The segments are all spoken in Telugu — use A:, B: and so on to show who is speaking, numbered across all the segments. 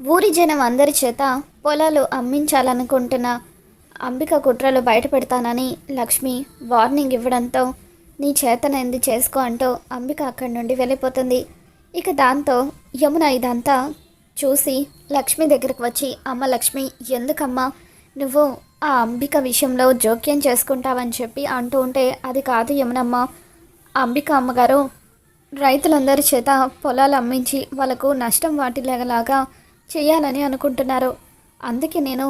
A: ఊరి జనం అందరి చేత పొలాలు అమ్మించాలనుకుంటున్న అంబిక కుట్రలు బయటపెడతానని లక్ష్మి వార్నింగ్ ఇవ్వడంతో నీ చేతనైంది చేసుకో అంటూ అంబిక అక్కడి నుండి వెళ్ళిపోతుంది. ఇక దాంతో యమున ఇదంతా చూసి లక్ష్మి దగ్గరకు వచ్చి అమ్మ లక్ష్మి ఎందుకమ్మా నువ్వు ఆ అంబిక విషయంలో జోక్యం చేసుకుంటావని చెప్పి అంటూ ఉంటే అది కాదు యమునమ్మ. అంబిక అమ్మగారు రైతులందరి చేత పొలాలు అమ్మించి వాళ్ళకు నష్టం వాటిలాగా చేయాలని అనుకుంటున్నారు. అందుకే నేను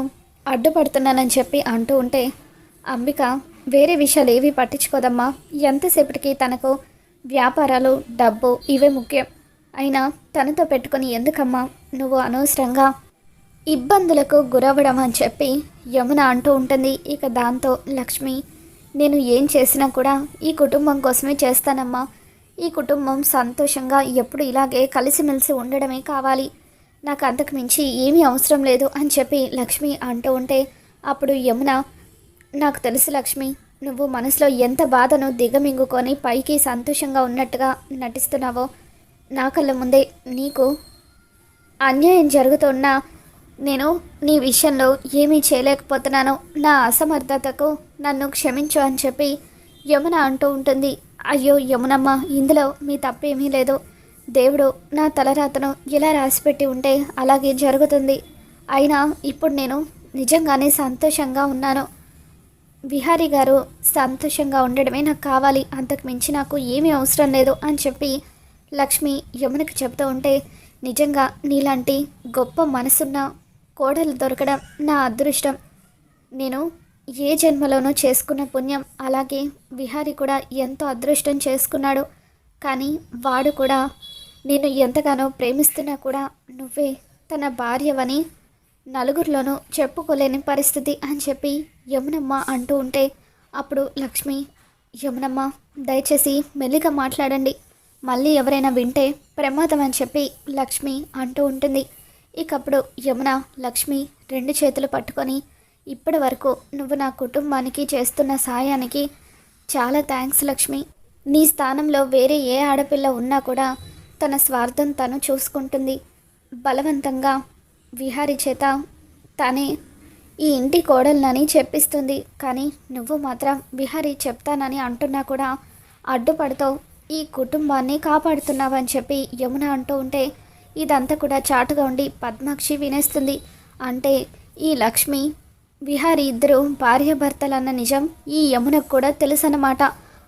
A: అడ్డుపడుతున్నానని చెప్పి అంటూ ఉంటే అంబిక వేరే విషయాలు ఏవి పట్టించుకోదమ్మా. ఎంతసేపటికి తనకు వ్యాపారాలు డబ్బు ఇవే ముఖ్యం. అయినా తనతో పెట్టుకొని ఎందుకమ్మా? నువ్వు అనవసరంగా ఇబ్బందులకు గురవ్వడం అని చెప్పి యమున అంటూ ఉంటుంది. ఇక దాంతో లక్ష్మి నేను ఏం చేసినా కూడా ఈ కుటుంబం కోసమే చేస్తానమ్మా. ఈ కుటుంబం సంతోషంగా ఎప్పుడు ఇలాగే కలిసిమెలిసి ఉండడమే కావాలి. నాకు అంతకు మించి ఏమీ అవసరం లేదు అని చెప్పి లక్ష్మి అంటూ ఉంటే అప్పుడు యమున నాకు తెలుసు లక్ష్మి నువ్వు మనసులో ఎంత బాధను దిగమింగుకొని పైకి సంతోషంగా ఉన్నట్టుగా నటిస్తున్నావో నా కళ్ళ ముందే నీకు అన్యాయం జరుగుతున్నా నేను నీ విషయంలో ఏమీ చేయలేకపోతున్నాను నా అసమర్థతకు నన్ను క్షమించు అని చెప్పి యమున అంటూ ఉంటుంది. అయ్యో యమునమ్మ ఇందులో మీ తప్పేమీ లేదు. దేవుడు నా తలరాతను ఇలా రాసిపెట్టి ఉంటే అలాగే జరుగుతుంది. అయినా ఇప్పుడు నేను నిజంగానే సంతోషంగా ఉన్నాను. విహారీ గారు సంతోషంగా ఉండడమే నాకు కావాలి. అంతకు మించి నాకు ఏమీ అవసరం లేదు అని చెప్పి లక్ష్మి యమునకి చెప్తూ ఉంటే నిజంగా నీలాంటి గొప్ప మనసున్న కోడలు దొరకడం నా అదృష్టం. నేను ఏ జన్మలోనూ చేసుకున్న పుణ్యం అలాగే విహారి కూడా ఎంతో అదృష్టం చేసుకున్నాడు. కానీ వాడు కూడా నేను ఎంతగానో ప్రేమిస్తున్నా కూడా నువ్వే తన భార్యవని నలుగురిలోనూ చెప్పుకోలేని పరిస్థితి అని చెప్పి యమునమ్మ అంటూ ఉంటే అప్పుడు లక్ష్మి యమునమ్మ దయచేసి మెల్లిగా మాట్లాడండి. మళ్ళీ ఎవరైనా వింటే ప్రమాదం అని చెప్పి లక్ష్మి అంటూ ఉంటుంది. ఇకప్పుడు యమున లక్ష్మి రెండు చేతులు పట్టుకొని ఇప్పటి వరకు నువ్వు నా కుటుంబానికి చేస్తున్న సాయానికి చాలా థ్యాంక్స్ లక్ష్మి. నీ స్థానంలో వేరే ఏ ఆడపిల్ల ఉన్నా కూడా తన స్వార్థం తను చూసుకుంటుంది. బలవంతంగా విహారి చేత తనే ఈ ఇంటి కోడల్నని చెప్పిస్తుంది. కానీ నువ్వు మాత్రం విహారి చెప్తానని అంటున్నా కూడా అడ్డుపడుతూ ఈ కుటుంబాన్ని కాపాడుతున్నావని చెప్పి యమున అంటూ ఉంటే ఇదంతా కూడా చాటుగా ఉండి పద్మాక్షి వినేస్తుంది. అంటే ఈ లక్ష్మి విహారి ఇద్దరు భార్యాభర్తలన్న నిజం ఈ యమునకు కూడా తెలుసన్నమాట.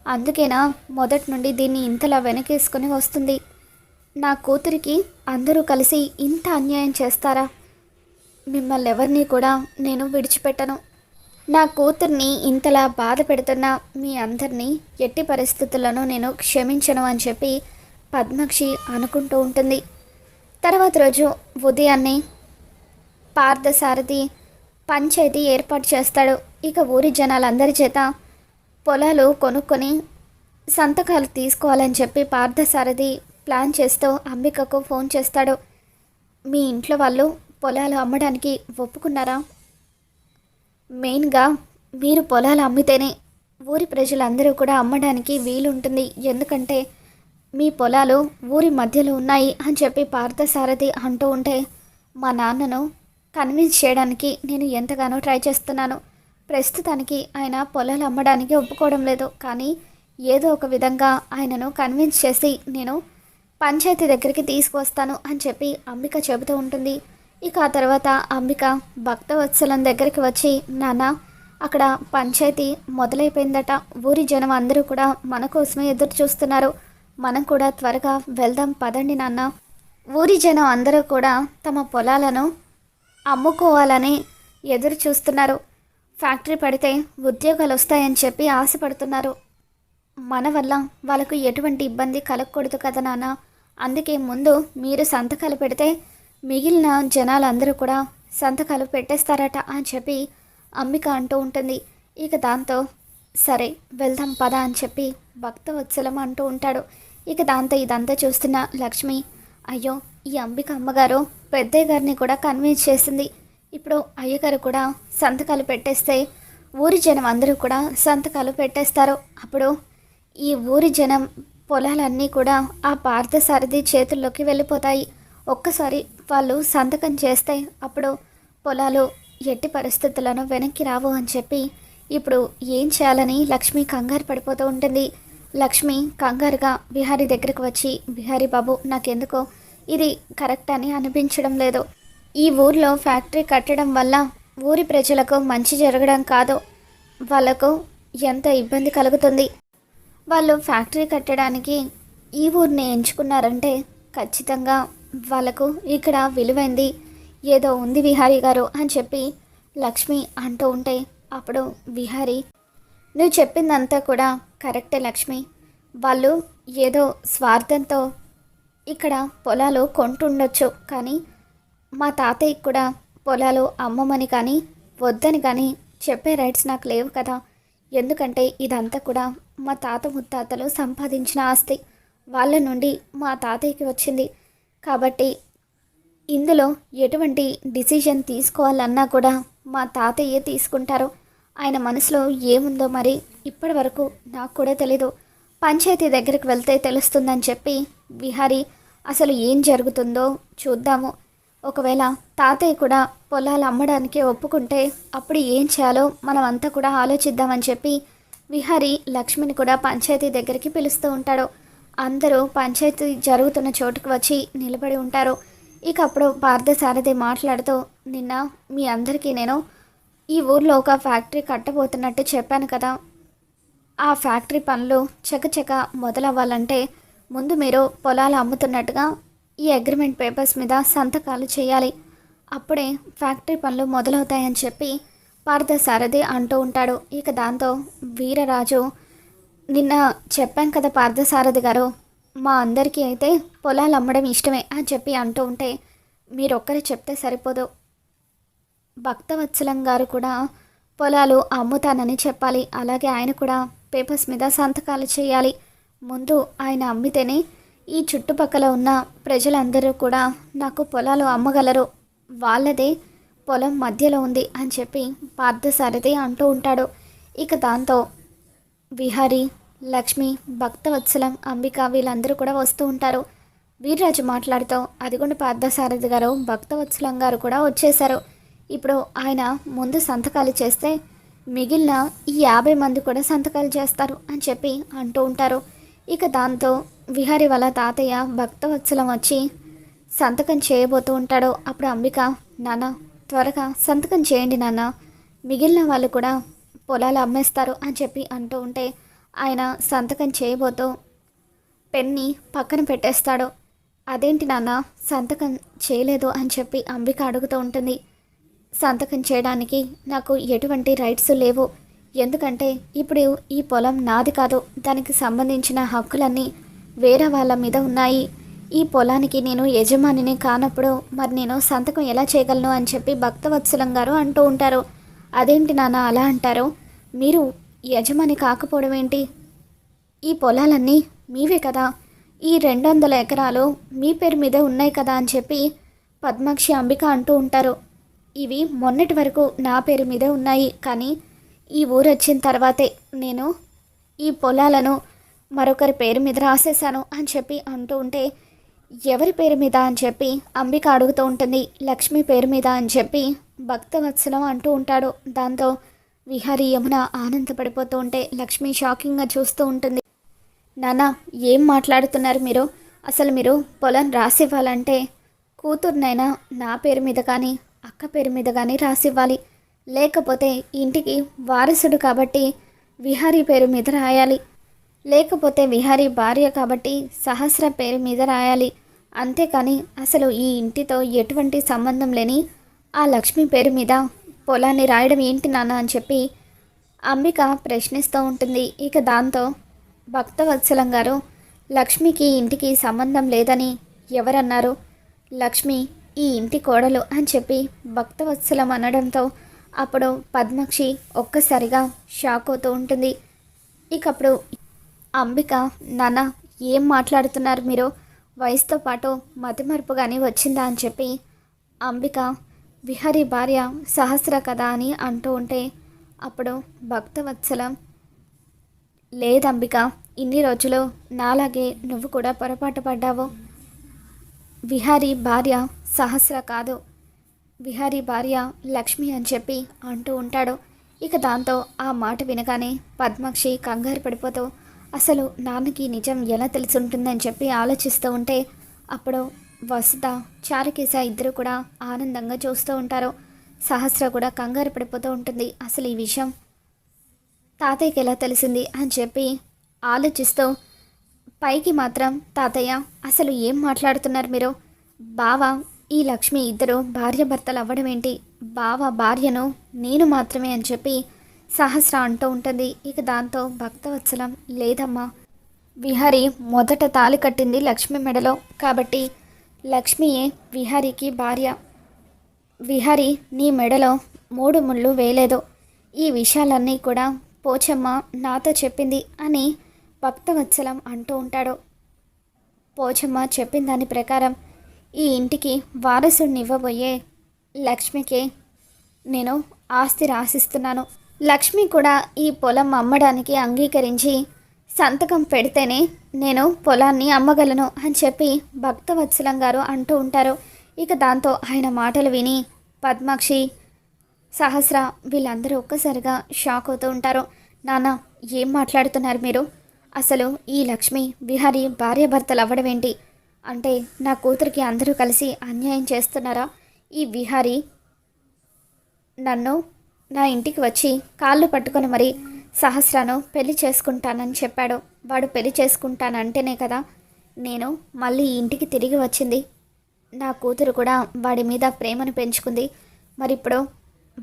A: అందుకేనా మొదటి నుండి దీన్ని ఇంతలా వెనకేసుకొని వస్తుంది. నా కూతురికి అందరూ కలిసి ఇంత అన్యాయం చేస్తారా? మిమ్మల్ని ఎవరిని కూడా నేను విడిచిపెట్టను. నా కూతుర్ని ఇంతలా బాధ పెడుతున్న మీ అందరినీ ఎట్టి పరిస్థితుల్లోనూ నేను క్షమించను అని చెప్పి పద్మక్షి అనుకుంటూ ఉంటుంది. తర్వాత రోజు ఉదయాన్నే పార్థసారథి పంచాయతీ ఏర్పాటు చేస్తాడు. ఇక ఊరి జనాలందరి చేత పొలాలు కొనుక్కొని సంతకాలు తీసుకోవాలని చెప్పి పార్థసారథి ప్లాన్ చేస్తూ అంబికకు ఫోన్ చేస్తాడు. మీ ఇంట్లో వాళ్ళు పొలాలు అమ్మడానికి ఒప్పుకున్నారా? మెయిన్గా మీరు పొలాలు అమ్మితేనే ఊరి ప్రజలందరూ కూడా అమ్మడానికి వీలుంటుంది. ఎందుకంటే మీ పొలాలు ఊరి మధ్యలో ఉన్నాయి అని చెప్పి పార్థసారథి అంటూ ఉంటే మా నాన్నను కన్విన్స్ చేయడానికి నేను ఎంతగానో ట్రై చేస్తున్నాను. ప్రస్తుతానికి ఆయన పొలాలు అమ్మడానికి ఒప్పుకోవడం లేదు. కానీ ఏదో ఒక విధంగా ఆయనను కన్విన్స్ చేసి నేను పంచాయతీ దగ్గరికి తీసుకువస్తాను అని చెప్పి అంబిక చెబుతూ ఉంటుంది. ఇక ఆ తర్వాత అంబిక భక్తవత్సలం దగ్గరికి వచ్చి నాన్న అక్కడ పంచాయతీ మొదలైపోయిందట. ఊరి జనం అందరూ కూడా మన కోసమే ఎదురు చూస్తున్నారు. మనం కూడా త్వరగా వెళ్దాం పదండి నాన్న. ఊరి జనం అందరూ కూడా తమ పొలాలను అమ్ముకోవాలని ఎదురు చూస్తున్నారు. ఫ్యాక్టరీ పడితే ఉద్యోగాలు వస్తాయని చెప్పి ఆశపడుతున్నారు. మన వల్ల వాళ్ళకు ఎటువంటి ఇబ్బంది కలగకూడదు కదా నాన్న. అందుకే ముందు మీరు సంతకాలు పెడితే మిగిలిన జనాలందరూ కూడా సంతకాలు పెట్టేస్తారట అని చెప్పి అంబిక అంటూ ఉంటుంది. ఇక దాంతో సరే వెళ్దాం పద అని చెప్పి భక్త వత్సలం అంటూ ఉంటాడు. ఇక దాంతో ఇదంతా చూస్తున్న లక్ష్మి అయ్యో ఈ అంబిక అమ్మగారు పెద్దయ్య గారిని కూడా కన్విన్స్ చేసింది. ఇప్పుడు అయ్యగారు కూడా సంతకాలు పెట్టేస్తే ఊరి జనం అందరూ కూడా సంతకాలు పెట్టేస్తారు. అప్పుడు ఈ ఊరి జనం పొలాలన్నీ కూడా ఆ పార్థసారథి చేతుల్లోకి వెళ్ళిపోతాయి. ఒక్కసారి వాళ్ళు సంతకం చేస్తే అప్పుడు పొలాలు ఎట్టి పరిస్థితులను వెనక్కి రావు అని చెప్పి ఇప్పుడు ఏం చేయాలని లక్ష్మి కంగారు పడిపోతూ ఉంటుంది. లక్ష్మి కంగారుగా బిహారీ దగ్గరకు వచ్చి బిహారీ బాబు నాకెందుకో? ఇది కరెక్ట్ అని అనిపించడం లేదు. ఈ ఊర్లో ఫ్యాక్టరీ కట్టడం వల్ల ఊరి ప్రజలకు మంచి జరగడం కాదు. వాళ్ళకు ఎంత ఇబ్బంది కలుగుతుంది? వాళ్ళు ఫ్యాక్టరీ కట్టడానికి ఈ ఊరిని ఎంచుకున్నారంటే ఖచ్చితంగా వాళ్ళకు ఇక్కడ విలువైంది. ఏదో ఉంది విహారీ గారు అని చెప్పి లక్ష్మి అంటూ ఉంటే అప్పుడు విహారీ నువ్వు చెప్పిందంతా కూడా కరెక్టే లక్ష్మి. వాళ్ళు ఏదో స్వార్థంతో ఇక్కడ పొలాలు కొంటుండొచ్చు కానీ మా తాతయ్యకి కూడా పొలాలు అమ్మమని కానీ వద్దని కానీ చెప్పే రైట్స్ నాకు లేవు కదా. ఎందుకంటే ఇదంతా కూడా మా తాత ముత్తాతలు సంపాదించిన ఆస్తి. వాళ్ళ నుండి మా తాతయ్యకి వచ్చింది. కాబట్టి ఇందులో ఎటువంటి డిసిజన్ తీసుకోవాలన్నా కూడా మా తాతయ్యే తీసుకుంటారు. ఆయన మనసులో ఏముందో మరి ఇప్పటి వరకు నాకు కూడా తెలీదు. పంచాయతీ దగ్గరికి వెళ్తే తెలుస్తుందని చెప్పి విహారీ అసలు ఏం జరుగుతుందో చూద్దాము. ఒకవేళ తాతయ్య కూడా పొలాలు అమ్మడానికి ఒప్పుకుంటే అప్పుడు ఏం చేయాలో మనం అంతా కూడా ఆలోచిద్దామని చెప్పి విహారీ లక్ష్మిని కూడా పంచాయతీ దగ్గరికి పిలుస్తూ ఉంటాడు. అందరూ పంచాయతీ జరుగుతున్న చోటుకు వచ్చి నిలబడి ఉంటారు. ఇక అప్పుడు పార్థసారథి మాట్లాడుతూ నిన్న మీ అందరికీ నేను ఈ ఊర్లో ఒక ఫ్యాక్టరీ కట్టబోతున్నట్టు చెప్పాను కదా. ఆ ఫ్యాక్టరీ పనులు చకచక మొదలవ్వాలంటే ముందు మీరు పొలాలు అమ్ముతున్నట్టుగా ఈ అగ్రిమెంట్ పేపర్స్ మీద సంతకాలు చేయాలి. అప్పుడే ఫ్యాక్టరీ పనులు మొదలవుతాయని చెప్పి పార్థసారథి అంటూ ఉంటాడు. ఇక దాంతో వీరరాజు నిన్న చెప్పాం కదా పార్థసారథి గారు మా అందరికీ అయితే పొలాలు అమ్మడం ఇష్టమే అని చెప్పి అంటూ ఉంటే మీరొక్కరే చెప్తే సరిపోదు. భక్తవత్సలం గారు కూడా పొలాలు అమ్ముతానని చెప్పాలి. అలాగే ఆయన కూడా పేపర్స్ మీద సంతకాలు చేయాలి. ముందు ఆయన అమ్మితేనే ఈ చుట్టుపక్కల ఉన్న ప్రజలందరూ కూడా నాకు పొలాలు అమ్మగలరు. వాళ్ళదే పొలం మధ్యలో ఉంది అని చెప్పి పార్థసారథి అంటూ ఉంటాడు. ఇక దాంతో విహారీ లక్ష్మి భక్తవత్సలం అంబిక వీళ్ళందరూ కూడా వస్తూ ఉంటారు. వీర్రాజు మాట్లాడుతూ అదిగొండ పార్థసారథి గారు భక్తవత్సలం గారు కూడా వచ్చేశారు. ఇప్పుడు ఆయన ముందు సంతకాలు చేస్తే మిగిలిన ఈ యాభై మంది కూడా సంతకాలు చేస్తారు అని చెప్పి అంటూ ఉంటారు. ఇక దాంతో విహారి వాళ్ళ తాతయ్య భక్తవత్సలం వచ్చి సంతకం చేయబోతూ ఉంటాడో. అప్పుడు అంబిక నాన్న త్వరగా సంతకం చేయండి నాన్న. మిగిలిన వాళ్ళు కూడా పొలాలు అమ్మేస్తారు అని చెప్పి అంటూ ఉంటే ఆయన సంతకం చేయబోతూ పెన్ని పక్కన పెట్టేస్తాడు. అదేంటి నాన్న సంతకం చేయలేదు అని చెప్పి అంబిక అడుగుతూ ఉంటుంది. సంతకం చేయడానికి నాకు ఎటువంటి రైట్స్ లేవు. ఎందుకంటే ఇప్పుడు ఈ పొలం నాది కాదు. దానికి సంబంధించిన హక్కులన్నీ వేరే వాళ్ళ మీద ఉన్నాయి. ఈ పొలానికి నేను యజమానిని కానప్పుడు మరి నేను సంతకం ఎలా చేయగలను అని చెప్పి భక్తవత్సలం గారు అంటూ ఉంటారు. అదేంటి నాన్న అలా అంటారు? మీరు యజమాని కాకపోవడం ఏంటి? ఈ పొలాలన్నీ మీవే కదా? ఈ రెండు వందల ఎకరాలు మీ పేరు మీద ఉన్నాయి కదా అని చెప్పి పద్మాక్షి అంబిక అంటూ ఉంటారు. ఇవి మొన్నటి వరకు నా పేరు మీదే ఉన్నాయి. కానీ ఈ ఊరు వచ్చిన తర్వాతే నేను ఈ పొలాలను మరొకరి పేరు మీద రాసేశాను అని చెప్పి అంటూ ఉంటే ఎవరి పేరు మీద అని చెప్పి అంబిక అడుగుతూ ఉంటుంది లక్ష్మి పేరు మీద అని చెప్పి భక్తవత్సలం అంటూ ఉంటాడు. దాంతో విహారి యమున ఆనందపడిపోతూ ఉంటే లక్ష్మి షాకింగ్గా చూస్తూ ఉంటుంది. నాన్న ఏం మాట్లాడుతున్నారు మీరు? అసలు మీరు పొలం రాసివ్వాలంటే కూతుర్నైనా నా పేరు మీద కానీ అక్క పేరు మీద కానీ రాసివ్వాలి. లేకపోతే ఇంటికి వారసుడు కాబట్టి విహారీ పేరు మీద రాయాలి. లేకపోతే విహారీ భార్య కాబట్టి సహస్ర పేరు మీద రాయాలి. అంతేకాని అసలు ఈ ఇంటితో ఎటువంటి సంబంధం లేని ఆ లక్ష్మి పేరు మీద పొలాన్ని రాయడం ఏంటి నాన్న అని చెప్పి అంబిక ప్రశ్నిస్తూ ఉంటుంది. ఇక దాంతో భక్తవత్సలం గారు లక్ష్మికి ఇంటికి సంబంధం లేదని ఎవరన్నారు? లక్ష్మి ఈ ఇంటి కోడలు అని చెప్పి భక్తవత్సలం అనడంతో అప్పుడు పద్మక్షి ఒక్కసారిగా షాక్ అవుతూ ఉంటుంది. ఇకప్పుడు అంబిక నాన్న ఏం మాట్లాడుతున్నారు మీరు? వయసుతో పాటు మతిమరుపు కానీ వచ్చిందా అని చెప్పి అంబిక విహరి భార్య సహస్ర కదా అని అంటూ ఉంటే అప్పుడు భక్తవత్సలం లేదంబిక ఇన్ని రోజులు నాలాగే నువ్వు కూడా పొరపాటు పడ్డావు. విహారీ భార్య సహస్ర కాదు. విహారీ భార్య లక్ష్మి అని చెప్పి అంటూ ఉంటాడు. ఇక దాంతో ఆ మాట వినగానే పద్మాక్షి కంగారు పడిపోతూ అసలు నాన్నకి నిజం ఎలా తెలిసి ఉంటుందని చెప్పి ఆలోచిస్తూ ఉంటే అప్పుడు వసుధ చారుకేశ ఇద్దరు కూడా ఆనందంగా చూస్తూ ఉంటారు. సహస్ర కూడా కంగారు పడిపోతూ ఉంటుంది. అసలు ఈ విషయం తాతయ్యకి ఎలా తెలిసింది అని చెప్పి ఆలోచిస్తూ పైకి మాత్రం తాతయ్య అసలు ఏం మాట్లాడుతున్నారు మీరు? బావ ఈ లక్ష్మి ఇద్దరు భార్య భర్తలు అవ్వడం ఏంటి? బావ భార్యను నేను మాత్రమే అని చెప్పి సహస్ర అంటూ ఉంటుంది. ఇక దాంతో భక్తవత్సలం. లేదమ్మా విహారి మొదట తాలి కట్టింది లక్ష్మి మెడలో. కాబట్టి లక్ష్మియే విహారికి భార్య. విహారి నీ మెడలో మూడు ముళ్ళు వేయలేదు. ఈ విషయాలన్నీ కూడా పోచమ్మ నాతో చెప్పింది అని భక్తవత్సలం అంటూ ఉంటాడు. పోచమ్మ చెప్పిన దాని ప్రకారం ఈ ఇంటికి వారసుడిని ఇవ్వబోయే లక్ష్మికి నేను ఆస్తి రాసిస్తున్నాను లక్ష్మి కూడా ఈ పొలం అమ్మడానికి అంగీకరించి సంతకం పెడితేనే నేను పొలాన్ని అమ్మగలను అని చెప్పి భక్తవత్సలం గారు అంటూ ఉంటారు. ఇక దాంతో ఆయన మాటలు విని పద్మాక్షి సహస్ర వీళ్ళందరూ ఒక్కసారిగా షాక్ అవుతూ ఉంటారు. నాన్న ఏం మాట్లాడుతున్నారు మీరు? అసలు ఈ లక్ష్మి విహారి భార్యాభర్తలు అవ్వడం ఏంటి అంటే నా కూతురికి అందరూ కలిసి అన్యాయం చేస్తున్నారా? ఈ విహారి నన్ను నా ఇంటికి వచ్చి కాళ్ళు పట్టుకొని మరి సహస్రను పెళ్ళి చేసుకుంటానని చెప్పాడు. వాడు పెళ్ళి చేసుకుంటానంటేనే కదా నేను మళ్ళీ ఇంటికి తిరిగి వచ్చింది. నా కూతురు కూడా వాడి మీద ప్రేమను పెంచుకుంది. మరి ఇప్పుడు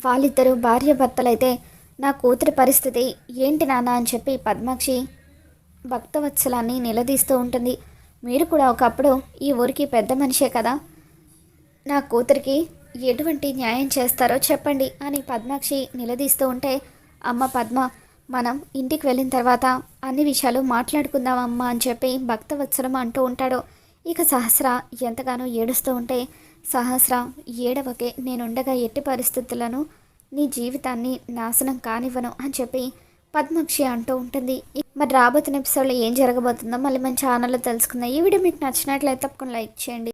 A: వాళ్ళిద్దరూ భార్య భర్తలైతే నా కూతురి పరిస్థితి ఏంటి నాన్న అని చెప్పి పద్మాక్షి భక్తవత్సలాన్ని నిలదీస్తూ ఉంటుంది. మీరు కూడా ఒకప్పుడు ఈ ఊరికి పెద్ద మనిషే కదా. నా కూతురికి ఎటువంటి న్యాయం చేస్తారో చెప్పండి అని పద్మాక్షి నిలదీస్తూ ఉంటే అమ్మ పద్మ మనం ఇంటికి వెళ్ళిన తర్వాత అన్ని విషయాలు మాట్లాడుకుందాం అమ్మ అని చెప్పి భక్తవత్సలం అంటూ ఉంటాడు. ఇక సహస్ర ఎంతగానో ఏడుస్తూ ఉంటే సహస్ర ఏడవకే నేనుండగా ఎట్టి పరిస్థితులను నీ జీవితాన్ని నాశనం కానివ్వను అని చెప్పి పద్మాక్షి అంటూ ఉంటుంది. మరి రాబోతున్న ఎపిసోడ్లో ఏం జరగబోతుందో మళ్ళీ మన ఛానల్లో తెలుసుకుందాం. ఈ వీడియో మీకు నచ్చినట్లయితే తప్పకుండా లైక్ చేయండి.